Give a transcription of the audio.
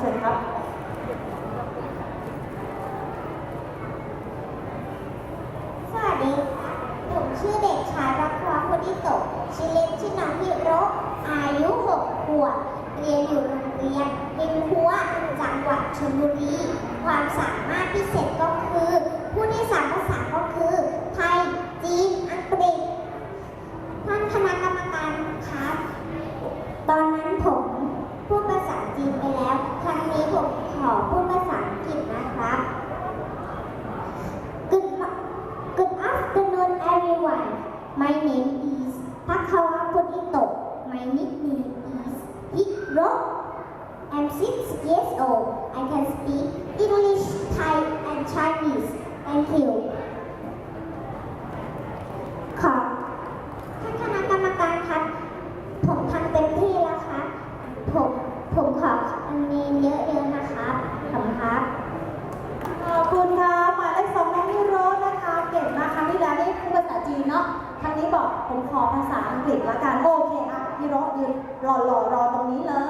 ชิญครับสวัสดีค่ะผมชื่อเด็กชายรักควาพุทธิโตชิเล่นชื่อน้องฮิโรอายุ 6 ขวบ เรียนอยู่โรงเรียนริมพัวจังหวัดชลบุรี ความสามารถพิเศษ My name is Takawa Polito. My nickname is Hit Rock. I'm six years old. I can speak even ะทางนี้บอกผมขอภาษาอังกฤษละกัน โอเคอะพี่รถยืนรอรอรอตรงนี้เลย